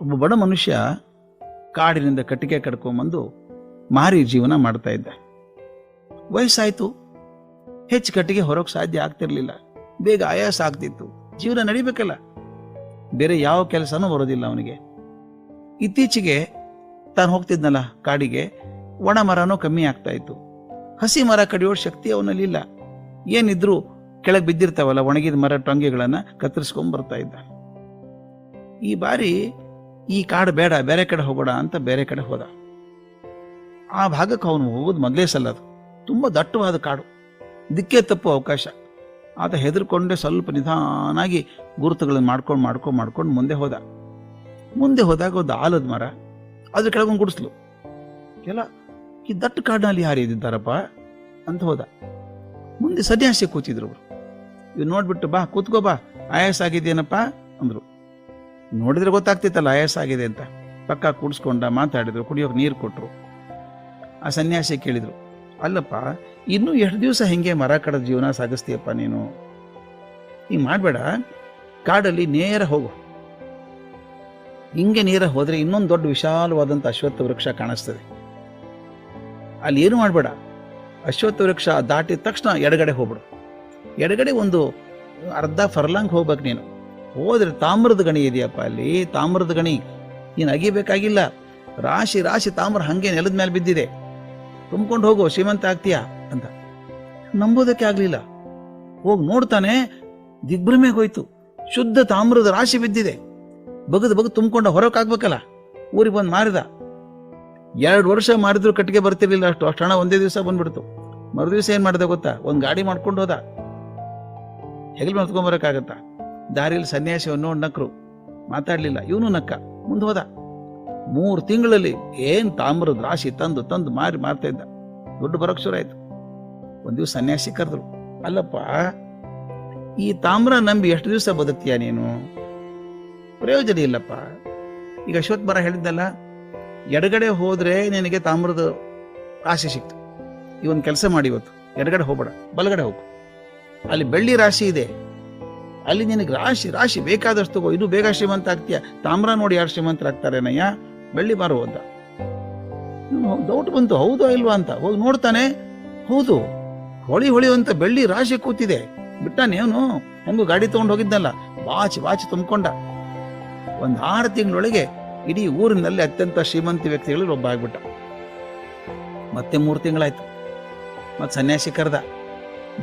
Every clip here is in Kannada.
ಒಬ್ಬ ಬಡ ಮನುಷ್ಯ ಕಾಡಿನಿಂದ ಕಟ್ಟಿಗೆ ಕಡ್ಕೊಂಬಂದು ಮಾರಿ ಜೀವನ ಮಾಡ್ತಾ ಇದ್ದ. ವಯಸ್ಸಾಯ್ತು. ಹೆಚ್ಚು ಕಟ್ಟಿಗೆ ಹೊರಗೆ ಸಾಧ್ಯ ಆಗ್ತಿರ್ಲಿಲ್ಲ. ಬೇಗ ಆಯಾಸ ಆಗ್ತಿತ್ತು. ಜೀವನ ನಡಿಬೇಕಲ್ಲ. ಬೇರೆ ಯಾವ ಕೆಲಸನೂ ಬರೋದಿಲ್ಲ ಅವನಿಗೆ. ಇತ್ತೀಚೆಗೆ ತಾನು ಹೋಗ್ತಿದ್ನಲ್ಲ ಕಾಡಿಗೆ, ಒಣ ಮರನೂ ಕಮ್ಮಿ ಆಗ್ತಾ ಇತ್ತು. ಹಸಿ ಮರ ಕಡಿಯೋ ಶಕ್ತಿ ಅವನಲ್ಲಿ ಇಲ್ಲ ಏನಿದ್ರು ಕೆಳಗೆ ಬಿದ್ದಿರ್ತಾವಲ್ಲ, ಒಣಗಿದ ಮರ ಟೊಂಗೆಗಳನ್ನ ಕತ್ತರಿಸ್ಕೊಂಡ್ ಬರ್ತಾ ಇದ್ದ. ಈ ಬಾರಿ ಈ ಕಾಡು ಬೇಡ, ಬೇರೆ ಕಡೆ ಹೋಗೋಣ ಅಂತ ಬೇರೆ ಕಡೆ ಹೋದ. ಆ ಭಾಗಕ್ಕೆ ಅವನು ಹೋಗೋದು ಮೊದಲೇ ಸಲ್ಲ ಅದು. ತುಂಬ ದಟ್ಟವಾದ ಕಾಡು. ದಿಕ್ಕೇ ತಪ್ಪು ಅವಕಾಶ. ಆತ ಹೆದರ್ಕೊಂಡೆ ಸ್ವಲ್ಪ ನಿಧಾನಾಗಿ ಗುರುತುಗಳನ್ನು ಮಾಡ್ಕೊಂಡು ಮಾಡ್ಕೊಂಡು ಮಾಡ್ಕೊಂಡು ಮುಂದೆ ಹೋದ. ಮುಂದೆ ಹೋದಾಗ ಒಂದು ಆಲದ ಮರ ಅದ್ರ ಕೆಳಗೊಂದು ಗುಡಿಸ್ಲು. ಎಲ್ಲ, ಈ ದಟ್ಟ ಕಾಡಿನಲ್ಲಿ ಯಾರು ಇದ್ದಿದ್ದಾರಪ್ಪ? ಅಂತ ಹೋದ. ಮುಂದೆ ಸನ್ಯಾಸಿ ಕೂತಿದ್ರು ಅವರು ಇವ್ ನೋಡ್ಬಿಟ್ಟು, ಬಾ, ಕೂತ್ಕೋ, ಬಾ. ಆಯಾಸ ಆಗಿದ್ದೇನಪ್ಪ ಅಂದ್ರು. ನೋಡಿದ್ರೆ ಗೊತ್ತಾಗ್ತಿತ್ತಲ್ಲ ಆಗಿದೆ ಅಂತ. ಪಕ್ಕ ಕೂಡಿಸ್ಕೊಂಡ ಮಾತಾಡಿದ್ರು, ಕುಡಿಯೋಕೆ ನೀರು ಕೊಟ್ಟರು ಆ ಸನ್ಯಾಸಿ ಕೇಳಿದ್ರು, ಅಲ್ಲಪ್ಪ, ಇನ್ನೂ ಎಷ್ಟು ದಿವಸ ಹೆಂಗೆ ಮರ ಕಡದ ಜೀವನ ಸಾಗಿಸ್ತೀಯಪ್ಪ ನೀನು? ಹಿಂಗೆ ಮಾಡಬೇಡ, ಕಾಡಲ್ಲಿ ನೇರ ಹೋಗು. ಹಿಂಗೆ ನೇರ ಹೋದರೆ ಇನ್ನೊಂದು ದೊಡ್ಡ ವಿಶಾಲವಾದಂಥ ಅಶ್ವತ್ಥ ವೃಕ್ಷ ಕಾಣಿಸ್ತದೆ. ಅಲ್ಲಿ ಏನು ಮಾಡಬೇಡ, ಅಶ್ವತ್ಥ ವೃಕ್ಷ ದಾಟಿದ ತಕ್ಷಣ ಎಡಗಡೆ ಹೋಗ್ಬಿಡು. ಎಡಗಡೆ ಒಂದು ಅರ್ಧ ಫರ್ಲಾಂಗ್ ಹೋಗ್ಬೇಕು ನೀನು. ಹೋದ್ರೆ ತಾಮ್ರದ ಗಣಿ ಇದೆಯಪ್ಪ ಅಲ್ಲಿ? ತಾಮ್ರದ ಗಣಿ. ನೀನು ಅಗಿಬೇಕಾಗಿಲ್ಲ ರಾಶಿ ರಾಶಿ ತಾಮ್ರ ಹಂಗೆ ನೆಲದ ಮೇಲೆ ಬಿದ್ದಿದೆ. ತುಂಬ್ಕೊಂಡು ಹೋಗು, ಶ್ರೀಮಂತ ಆಗ್ತೀಯ? ಅಂತ. ನಂಬೋದಕ್ಕೆ ಆಗ್ಲಿಲ್ಲ. ಹೋಗಿ ನೋಡ್ತಾನೆ ದಿಗ್ಭ್ರಮೆಗೆ ಹೋಯ್ತು. ಶುದ್ಧ ತಾಮ್ರದ ರಾಶಿ ಬಿದ್ದಿದೆ. ಬಗದು ಬಗದು ತುಂಬಿಕೊಂಡ ಹೊರಕಾಗ್ಬೇಕಲ್ಲ ಊರಿಗೆ ಬಂದು ಮಾರಿದ. ಎರಡು ವರ್ಷ ಮಾರಿದ್ರು ಕಟ್ಟಿಗೆ ಬರ್ತಿರ್ಲಿಲ್ಲ ಅಷ್ಟು. ಅಷ್ಟು ಹಣ ಒಂದೇ ದಿವಸ ಬಂದ್ಬಿಡ್ತು. ಮರು ದಿವಸ ಏನ್ ಮಾಡಿದೆ ಗೊತ್ತಾ? ಒಂದು ಗಾಡಿ ಮಾಡ್ಕೊಂಡು ಹೋದ. ಹೆಗಲ್ ಬರಕ್ಕಾಗತ್ತಾ? ದಾರಿಯಲ್ಲಿ ಸನ್ಯಾಸಿಯನ್ನು ನೋಡಿ ನಕ್ರು. ಮಾತಾಡಲಿಲ್ಲ. ಇವನು ನಕ್ಕ. ಮುಂದೆ ಹೋದ. ಮೂರು ತಿಂಗಳಲ್ಲಿ ಏನು ತಾಮ್ರದ ರಾಶಿ ತಂದು ತಂದು ಮಾರಿ ಮಾರ್ತಾ ಇದ್ದ. ದುಡ್ಡು ಬರೋಕ್ಕೆ ಶುರು ಆಯ್ತು. ಒಂದು ದಿವಸ ಸನ್ಯಾಸಿ ಕರೆದ್ರು. ಅಲ್ಲಪ್ಪ, ಈ ತಾಮ್ರ ನಂಬಿ ಎಷ್ಟು ದಿವಸ ಬದುಕ್ತೀಯ ನೀನು? ಪ್ರಯೋಜನ ಇಲ್ಲಪ್ಪ. ಈಗ ಅಶ್ವತ್ ಮರ ಹೇಳಿದ್ದಲ್ಲ, ಎಡಗಡೆ ಹೋದ್ರೆ ನಿನಗೆ ತಾಮ್ರದ ರಾಶಿ ಸಿಕ್ತು. ಈ ಒಂದು ಕೆಲಸ ಮಾಡಿ ಇವತ್ತು. ಎಡಗಡೆ ಹೋಗ್ಬೇಡ. ಬಲಗಡೆ ಹೋಗು. ಅಲ್ಲಿ ಬೆಳ್ಳಿ ರಾಶಿ ಇದೆ. ಅಲ್ಲಿ ನಿನಗೆ ರಾಶಿ ರಾಶಿ ಬೇಕಾದಷ್ಟು ತಗೋ. ಇದು ಬೇಗ ಶ್ರೀಮಂತ ಆಗ್ತೀಯ? ತಾಮ್ರ ನೋಡಿ ಯಾರು ಶ್ರೀಮಂತರಾಗ್ತಾರೇನಯ್ಯ ಬೆಳ್ಳಿ ಮಾರು ಅಂತ. ಡೌಟ್ ಬಂತು. ಹೌದೋ ಇಲ್ವಾ ಅಂತ. ಹೋಗಿ ನೋಡ್ತಾನೆ. ಹೌದು, ಹೊಳಿ ಹೊಳಿ ಅಂತ ಬೆಳ್ಳಿ ರಾಶಿ ಕೂತಿದೆ. ಬಿಟ್ಟಾನೆ ಅವನು? ಹೆಂಗು ಗಾಡಿ ತಗೊಂಡು ಹೋಗಿದ್ನಲ್ಲ ಬಾಚಿ ಬಾಚಿ ತುಂಬಿಕೊಂಡ. ಒಂದು ಆರು ತಿಂಗಳೊಳಗೆ ಇಡೀ ಊರಿನಲ್ಲಿ ಅತ್ಯಂತ ಶ್ರೀಮಂತ ವ್ಯಕ್ತಿಗಳು ಒಬ್ಬ ಆಗ್ಬಿಟ್ಟ. ಮತ್ತೆ ಮೂರು ತಿಂಗಳಾಯ್ತು. ಮತ್ತೆ ಸನ್ಯಾಸಿ ಕರೆದ.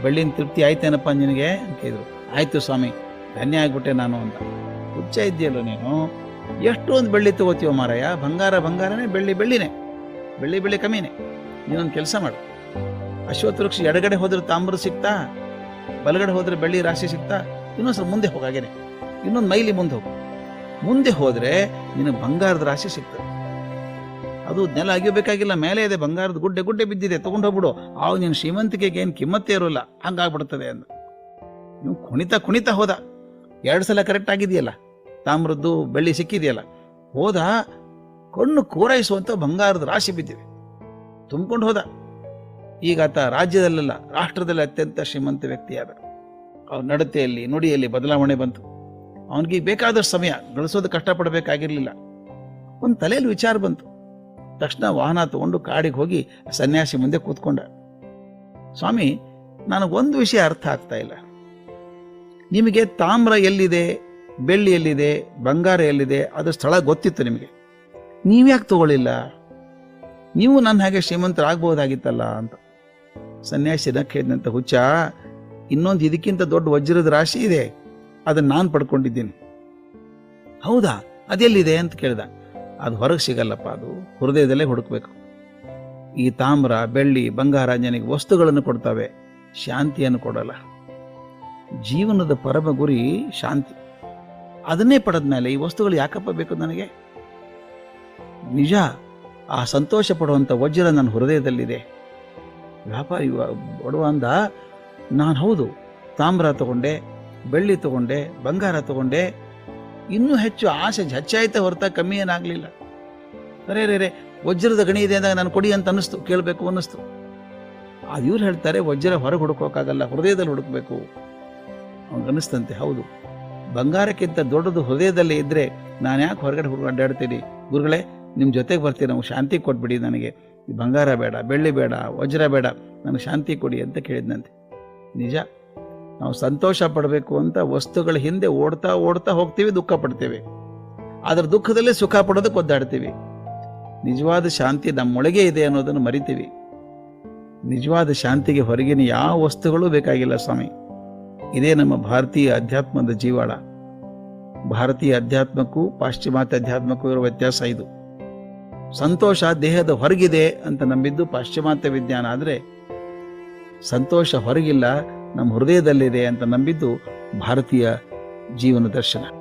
ಬೆಳ್ಳಿನ ತೃಪ್ತಿ ಆಯ್ತೇನಪ್ಪ ನಿನಗೆ ಅಂತ ಕೇಳಿದ್ರು. ಆಯ್ತು ಸ್ವಾಮಿ, ಧನ್ಯ ಆಗ್ಬಿಟ್ಟೆ ನಾನು ಅಂತ. ಹುಚ್ಚ ಇದೆಯಲ್ಲ ನೀನು? ಎಷ್ಟೊಂದು ಬೆಳ್ಳಿ ತಗೋತೀವ ಮಾರಾಯ. ಬಂಗಾರ ಬಂಗಾರನೇ, ಬೆಳ್ಳಿ ಬೆಳ್ಳಿನೇ. ಬೆಳ್ಳಿ ಬೆಳ್ಳಿ ಕಮ್ಮಿನೇ. ನೀನೊಂದು ಕೆಲಸ ಮಾಡು. ಅಶ್ವತ್ಥ ವೃಕ್ಷ ಎಡಗಡೆ ಹೋದ್ರೆ ತಾಮ್ರ ಸಿಗ್ತಾ, ಬಲಗಡೆ ಹೋದ್ರೆ ಬೆಳ್ಳಿ ರಾಶಿ ಸಿಗ್ತಾ, ಇನ್ನೊಂದ್ಸಲ ಮುಂದೆ ಹೋಗಾಗೇನೆ ಇನ್ನೊಂದು ಮೈಲಿ ಮುಂದೆ ಹೋಗು. ಮುಂದೆ ಹೋದ್ರೆ ನಿನಗೆ ಬಂಗಾರದ ರಾಶಿ ಸಿಗ್ತದೆ. ಅದು ನೆಲ ಅಗಿಬೇಕಾಗಿಲ್ಲ ಮೇಲೆ ಇದೆ, ಬಂಗಾರದ ಗುಡ್ಡೆ ಗುಡ್ಡೆ ಬಿದ್ದಿದೆ, ತಗೊಂಡು ಹೋಗ್ಬಿಡು. ಅವ್ ನೀನು ಶ್ರೀಮಂತಿಕೆಗೆ ಏನು ಕಿಮ್ಮತ್ತೇ ಇರೋಲ್ಲ, ಹಂಗಾಗ್ಬಿಡ್ತದೆ ಅಂದ. ನೀವು ಕುಣಿತ ಕುಣಿತ ಹೋದ. ಎರಡು ಸಲ ಕರೆಕ್ಟ್ ಆಗಿದೆಯಲ್ಲ, ತಾಮ್ರದ್ದು ಬೆಳ್ಳಿ ಸಿಕ್ಕಿದೆಯಲ್ಲ, ಹೋದ, ಕಣ್ಣು ಕೋರೈಸುವಂತ ಬಂಗಾರದ ರಾಶಿ ಬಿದ್ದಿದೆ. ತುಂಬಿಕೊಂಡು ಹೋದ. ಈಗ ಆತ ರಾಜ್ಯದಲ್ಲೆಲ್ಲ, ರಾಷ್ಟ್ರದಲ್ಲಿ ಅತ್ಯಂತ ಶ್ರೀಮಂತ ವ್ಯಕ್ತಿಯಾದ. ಅವನ ನಡತೆಯಲ್ಲಿ, ನುಡಿಯಲ್ಲಿ ಬದಲಾವಣೆ ಬಂತು. ಅವನಿಗೆ ಬೇಕಾದಷ್ಟು ಸಮಯ, ಗಳಿಸೋದು ಕಷ್ಟಪಡಬೇಕಾಗಿರಲಿಲ್ಲ. ಒಂದು ತಲೆಯಲ್ಲಿ ವಿಚಾರ ಬಂತು. ತಕ್ಷಣ ವಾಹನ ತಗೊಂಡು ಕಾಡಿಗೆ ಹೋಗಿ ಸನ್ಯಾಸಿ ಮುಂದೆ ಕೂತ್ಕೊಂಡ. ಸ್ವಾಮಿ, ನನಗೊಂದು ವಿಷಯ ಅರ್ಥ ಆಗ್ತಾ ಇಲ್ಲ. ನಿಮಗೆ ತಾಮ್ರ ಎಲ್ಲಿದೆ? ಬೆಳ್ಳಿ ಎಲ್ಲಿದೆ? ಬಂಗಾರ ಎಲ್ಲಿದೆ? ಅದು ಸ್ಥಳ ಗೊತ್ತಿತ್ತು ನಿಮಗೆ. ನೀವ್ಯಾಕೆ ತಗೊಳ್ಳಿಲ್ಲ? ನೀವು ನನ್ನ ಹಾಗೆ ಶ್ರೀಮಂತರಾಗ್ಬೋದಾಗಿತ್ತಲ್ಲ ಅಂತ. ಸನ್ಯಾಸಿ ನಕ್ಕೇದಂತ ಹುಚ್ಚ, ಇನ್ನೊಂದು ಇದಕ್ಕಿಂತ ದೊಡ್ಡ ವಜ್ರದ ರಾಶಿ ಇದೆ. ಅದನ್ನ ನಾನು ಪಡ್ಕೊಂಡಿದ್ದೀನಿ. ಹೌದಾ? ಅದೆಲ್ಲಿದೆ? ಅಂತ ಕೇಳ್ದ. ಅದು ಹೊರಗೆ ಸಿಗಲ್ಲಪ್ಪ, ಅದು ಹೃದಯದಲ್ಲೇ ಹುಡುಕಬೇಕು. ಈ ತಾಮ್ರ, ಬೆಳ್ಳಿ ಬಂಗಾರ ನನಗೆ ವಸ್ತುಗಳನ್ನು ಕೊಡ್ತವೆ, ಶಾಂತಿಯನ್ನು ಕೊಡಲ್ಲ. ಜೀವನದ ಪರಮ ಗುರಿ ಶಾಂತಿ. ಅದನ್ನೇ ಪಡೆದ ಮೇಲೆ ಈ ವಸ್ತುಗಳು ಯಾಕಪ್ಪ ಬೇಕು ನನಗೆ? ನಿಜ, ಆ ಸಂತೋಷ ಪಡುವಂಥ ವಜ್ರ ನನ್ನ ಹೃದಯದಲ್ಲಿದೆ. ವ್ಯಾಪಾರಿ ಬಡವ ಅಂದ ನಾನು ಹೌದು. ತಾಮ್ರ ತಗೊಂಡೆ, ಬೆಳ್ಳಿ ತಗೊಂಡೆ, ಬಂಗಾರ ತಗೊಂಡೆ ಇನ್ನೂ ಹೆಚ್ಚು ಆಸೆ ಹೆಚ್ಚಾಯ್ತಾ ಹೊರತಾ ಕಮ್ಮಿ ಏನಾಗಲಿಲ್ಲ. ಅರೇ ರೇ ರೇ ವಜ್ರದ ಗಣಿ ಇದೆ ಅಂದಾಗ ನಾನು ಕೊಡಿ ಅಂತ ಅನ್ನಿಸ್ತು, ಕೇಳಬೇಕು ಅನ್ನಿಸ್ತು. ಆ ಇವ್ರು ಹೇಳ್ತಾರೆ, ವಜ್ರ ಹೊರಗೆ ಹುಡುಕೋಕ್ಕಾಗಲ್ಲ ಹೃದಯದಲ್ಲಿ ಹುಡುಕಬೇಕು ಅವ್ನಿಗೆ ಅನ್ನಿಸ್ತಂತೆ, ಹೌದು. ಬಂಗಾರಕ್ಕಿಂತ ದೊಡ್ಡದು ಹೃದಯದಲ್ಲಿ ಇದ್ದರೆ ನಾನು ಯಾಕೆ ಹೊರಗಡೆ ಹುಡುಗ ಅಡ್ಡಾಡ್ತೀನಿ? ಗುರುಗಳೇ ನಿಮ್ಮ ಜೊತೆಗೆ ಬರ್ತೀನಿ ನಾವು ಶಾಂತಿ ಕೊಟ್ಬಿಡಿ ನನಗೆ. ಬಂಗಾರ ಬೇಡ, ಬೆಳ್ಳಿ ಬೇಡ, ವಜ್ರ ಬೇಡ, ನನಗೆ ಶಾಂತಿ ಕೊಡಿ ಅಂತ ಕೇಳಿದ್ನಂತೆ. ನಿಜ? ನಾವು ಸಂತೋಷ ಪಡಬೇಕು ಅಂತ ವಸ್ತುಗಳ ಹಿಂದೆ ಓಡ್ತಾ ಓಡ್ತಾ ಹೋಗ್ತೀವಿ, ದುಃಖ ಪಡ್ತೇವೆ. ಅದರ ದುಃಖದಲ್ಲೇ ಸುಖ ಪಡೋದಕ್ಕೆ ಒದ್ದಾಡ್ತೀವಿ. ನಿಜವಾದ ಶಾಂತಿ ನಮ್ಮೊಳಗೆ ಇದೆ ಅನ್ನೋದನ್ನು ಮರಿತೀವಿ. ನಿಜವಾದ ಶಾಂತಿಗೆ ಹೊರಗಿನ ಯಾವ ವಸ್ತುಗಳು ಬೇಕಾಗಿಲ್ಲ ಸ್ವಾಮಿ. ಇದೇ ನಮ್ಮ ಭಾರತೀಯ ಅಧ್ಯಾತ್ಮದ ಜೀವಾಳ. ಭಾರತೀಯ ಅಧ್ಯಾತ್ಮಕ್ಕೂ ಪಾಶ್ಚಿಮಾತ್ಯ ಅಧ್ಯಾತ್ಮಕ್ಕೂ ಇರುವ ವ್ಯತ್ಯಾಸ ಇದು. ಸಂತೋಷ ದೇಹದ ಹೊರಗಿದೆ ಅಂತ ನಂಬಿದ್ದು ಪಾಶ್ಚಿಮಾತ್ಯ ವಿಜ್ಞಾನ. ಆದರೆ ಸಂತೋಷ ಹೊರಗಿಲ್ಲ ನಮ್ಮ ಹೃದಯದಲ್ಲಿದೆ ಅಂತ ನಂಬಿದ್ದು ಭಾರತೀಯ ಜೀವನ ದರ್ಶನ.